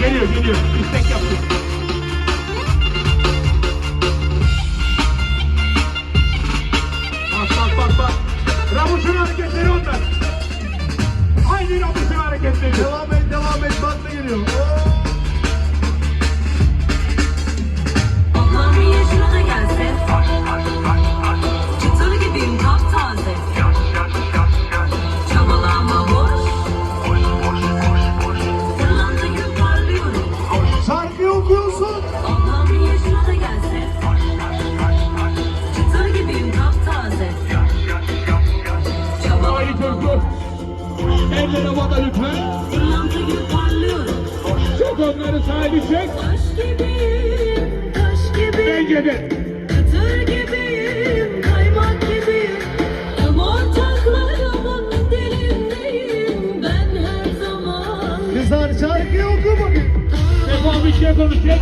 Geliyor geliyor. İstek Oo. Ablam bir yaşına da gelse Çıtır gibiyim taptaze Çabalama boş Fırlanda gibi parlıyorum Şarkıyı okuyorsun. Ablam bir yaşına da gelse Çıtır gibiyim taptaze Çabalama çocuk. Eller havada lütfen. Gibi onları sahibi çek. Taş gibiyim, taş gibiyim Bence de. Kıtır gibiyim, kaymak gibiyim Yumurcaklarımın dilindeyim Ben her zaman Kızlar şarkıyı oku bakayım. Defa bir şey konuşacak.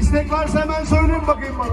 İstek varsa hemen söyleyin bakayım bana.